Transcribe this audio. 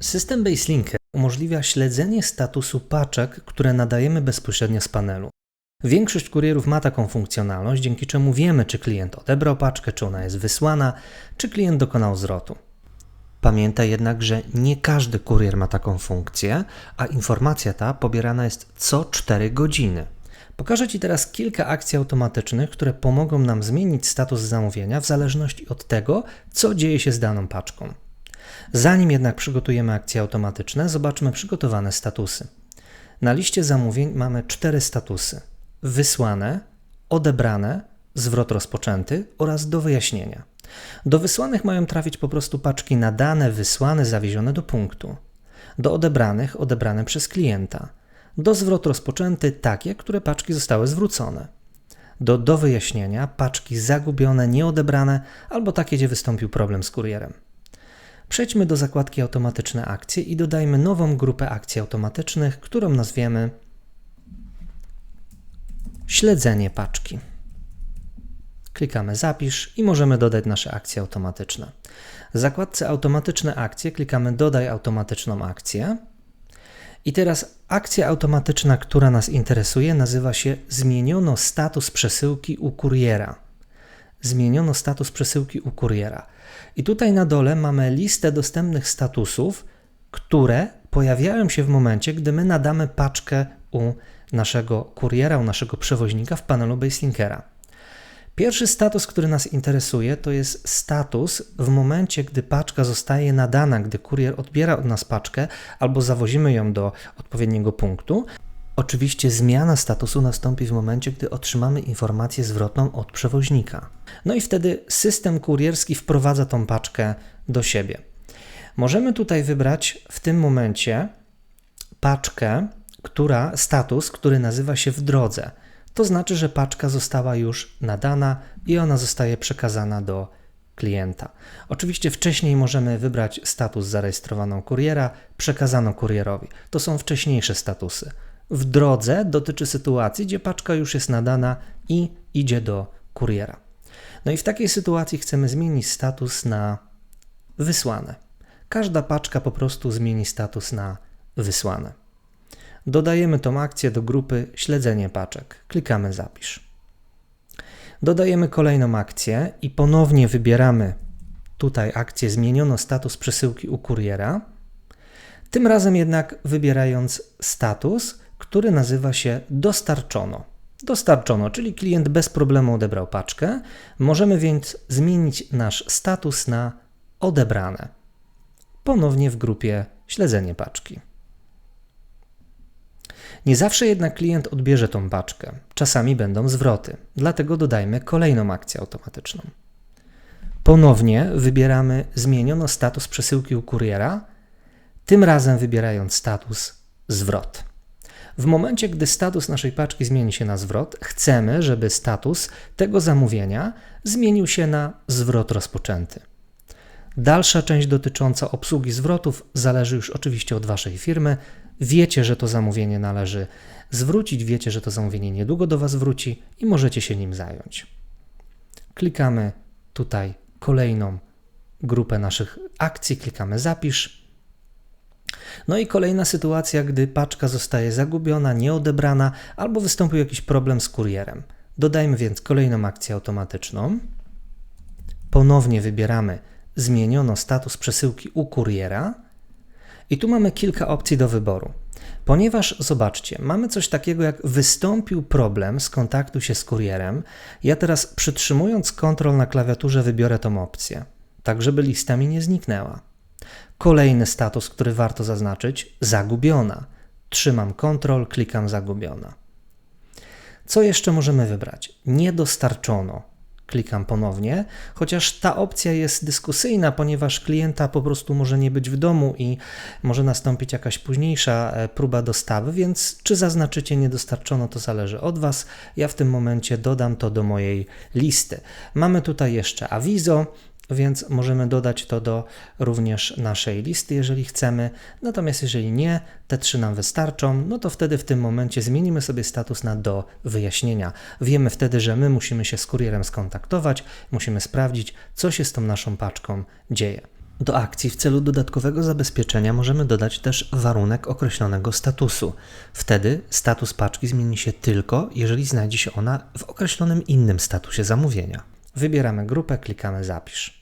System Baselinker umożliwia śledzenie statusu paczek, które nadajemy bezpośrednio z panelu. Większość kurierów ma taką funkcjonalność, dzięki czemu wiemy, czy klient odebrał paczkę, czy ona jest wysłana, czy klient dokonał zwrotu. Pamiętaj jednak, że nie każdy kurier ma taką funkcję, a informacja ta pobierana jest co 4 godziny. Pokażę Ci teraz kilka akcji automatycznych, które pomogą nam zmienić status zamówienia w zależności od tego, co dzieje się z daną paczką. Zanim jednak przygotujemy akcje automatyczne, zobaczmy przygotowane statusy. Na liście zamówień mamy cztery statusy: wysłane, odebrane, zwrot rozpoczęty oraz do wyjaśnienia. Do wysłanych mają trafić po prostu paczki nadane, wysłane, zawiezione do punktu. Do odebranych odebrane przez klienta. Do zwrot rozpoczęty takie, które paczki zostały zwrócone. Do do wyjaśnienia paczki zagubione, nieodebrane albo takie, gdzie wystąpił problem z kurierem. Przejdźmy do zakładki automatyczne akcje i dodajmy nową grupę akcji automatycznych, którą nazwiemy śledzenie paczki. Klikamy zapisz i możemy dodać nasze akcje automatyczne. W zakładce automatyczne akcje klikamy dodaj automatyczną akcję. I teraz akcja automatyczna, która nas interesuje, nazywa się zmieniono status przesyłki u kuriera. Zmieniono status przesyłki u kuriera. I tutaj na dole mamy listę dostępnych statusów, które pojawiają się w momencie, gdy my nadamy paczkę u naszego kuriera, u naszego przewoźnika w panelu Baselinkera. Pierwszy status, który nas interesuje, to jest status w momencie, gdy paczka zostaje nadana, gdy kurier odbiera od nas paczkę albo zawozimy ją do odpowiedniego punktu. Oczywiście zmiana statusu nastąpi w momencie, gdy otrzymamy informację zwrotną od przewoźnika. No i wtedy system kurierski wprowadza tą paczkę do siebie. Możemy tutaj wybrać w tym momencie paczkę, która status, który nazywa się w drodze. To znaczy, że paczka została już nadana i ona zostaje przekazana do klienta. Oczywiście wcześniej możemy wybrać status zarejestrowaną kuriera, przekazano kurierowi. To są wcześniejsze statusy. W drodze dotyczy sytuacji, gdzie paczka już jest nadana i idzie do kuriera. No i w takiej sytuacji chcemy zmienić status na wysłane. Każda paczka po prostu zmieni status na wysłane. Dodajemy tą akcję do grupy śledzenie paczek. Klikamy zapisz. Dodajemy kolejną akcję i ponownie wybieramy tutaj akcję zmieniono status przesyłki u kuriera. Tym razem jednak wybierając status, który nazywa się dostarczono. Dostarczono, czyli klient bez problemu odebrał paczkę. Możemy więc zmienić nasz status na odebrane. Ponownie w grupie śledzenie paczki. Nie zawsze jednak klient odbierze tą paczkę. Czasami będą zwroty, dlatego dodajmy kolejną akcję automatyczną. Ponownie wybieramy zmieniono status przesyłki u kuriera, tym razem wybierając status zwrot. W momencie, gdy status naszej paczki zmieni się na zwrot, chcemy, żeby status tego zamówienia zmienił się na zwrot rozpoczęty. Dalsza część dotycząca obsługi zwrotów zależy już oczywiście od Waszej firmy. Wiecie, że to zamówienie należy zwrócić, wiecie, że to zamówienie niedługo do Was wróci i możecie się nim zająć. Klikamy tutaj kolejną grupę naszych akcji, klikamy zapisz. No i kolejna sytuacja, gdy paczka zostaje zagubiona, nieodebrana albo wystąpił jakiś problem z kurierem. Dodajmy więc kolejną akcję automatyczną. Ponownie wybieramy zmieniono status przesyłki u kuriera i tu mamy kilka opcji do wyboru. Ponieważ zobaczcie, mamy coś takiego jak wystąpił problem z kontaktu się z kurierem, ja teraz przytrzymując kontrol na klawiaturze wybiorę tą opcję, tak żeby lista mi nie zniknęła. Kolejny status, który warto zaznaczyć, zagubiona. Trzymam kontrol, klikam zagubiona. Co jeszcze możemy wybrać? Nie dostarczono klikam ponownie, chociaż ta opcja jest dyskusyjna, ponieważ klienta po prostu może nie być w domu i może nastąpić jakaś późniejsza e, próba dostawy, więc czy zaznaczycie nie dostarczono, to zależy od Was. Ja w tym momencie dodam to do mojej listy. Mamy tutaj jeszcze awizo, więc możemy dodać to do również naszej listy, jeżeli chcemy. Natomiast jeżeli nie, te trzy nam wystarczą, no to wtedy w tym momencie zmienimy sobie status na do wyjaśnienia. Wiemy wtedy, że my musimy się z kurierem skontaktować, musimy sprawdzić, co się z tą naszą paczką dzieje. Do akcji w celu dodatkowego zabezpieczenia możemy dodać też warunek określonego statusu. Wtedy status paczki zmieni się tylko, jeżeli znajdzie się ona w określonym innym statusie zamówienia. Wybieramy grupę, klikamy Zapisz.